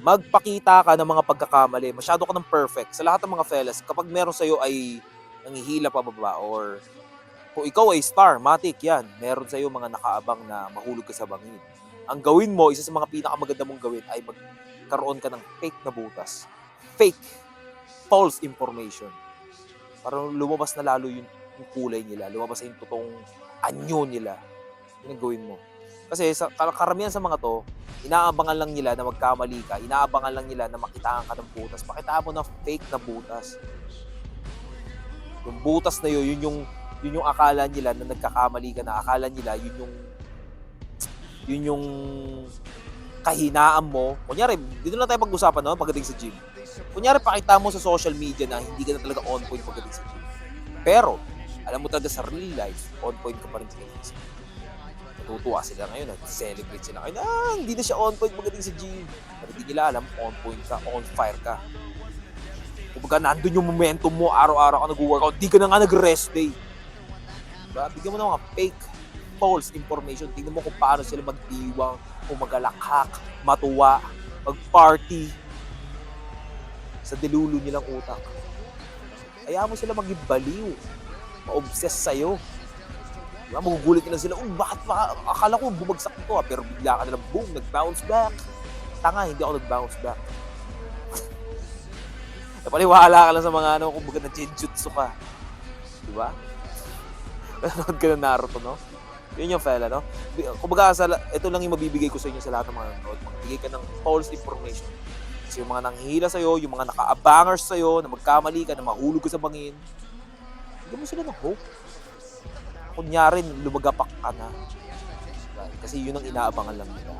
magpakita ka ng mga pagkakamali. Masyado ka ng perfect. Sa lahat ng mga fellas, kapag meron sa'yo ay nangihila pa baba or kung ikaw ay star, matik yan, meron sa'yo mga nakaabang na mahulog ka sa bangin. Ang gawin mo, isa sa mga pinakamaganda mong gawin ay magkaroon ka ng fake na butas. Fake. False information. Para lumabas na lalo yung, yung kulay nila. Lumabas na yung totoong anyo nila. Yun ang gawin mo. Kasi sa kar- karamihan sa mga to, inaabangan lang nila na magkamali ka, inaabangan lang nila na makitaan ka ng butas. Pakitaan mo ng fake na butas. Yung butas na yun, yun yung, yun yung akala nila na nagkakamali ka na, akala nila yun yung yun yung kahinaan mo. Kunyari, dito lang tayo pag-usapan no, pagdating sa gym. Kunyari, pakita mo sa social media na hindi ka na talaga on point pagdating sa gym. Pero, alam mo talaga sa real life, on point ka pa rin sa gym. Natutuwa sila ngayon, nag-celebrate sila ngayon. Ah, hindi na siya on point pagdating sa gym. Pero hindi nila alam, on point ka, on fire ka. Kumbaga, nandun yung momentum mo, araw-araw ka nag-workout, di ka na nga nag-rest day. Diba? Bigyan mo ng mga fake, false information. Tingnan mo kung paano sila magdiwang, kung magalakhak, matuwa, mag-party sa delulu nilang utak. Kaya mo sila maging baliw, ma-obsess sa'yo. Diba? Magugulit nila sila, oh, bakit ba? Akala ko bumagsak ito ah. Pero bigla ka nalang, boom, nag-bounce back. Tanga, hindi ako nag-bounce back. Napaniwala ka lang sa mga ano, kung baga na-jinjutsu ka. Diba? Nanonood ka ng Naruto, no? Yun yung fella, no? Kumbaga, sa, ito lang yung mabibigay ko sa inyo sa lahat ng mga nanonood. Magbigay ka ng false information. Kasi yung mga nanghihila sa'yo, yung mga naka-abangers sa'yo, na magkamali ka, na mahulog ka sa bangin, bigyan mo sila ng hope. Kunyari, lumagapak ka na. Kasi yun ang inaabangan lang nila.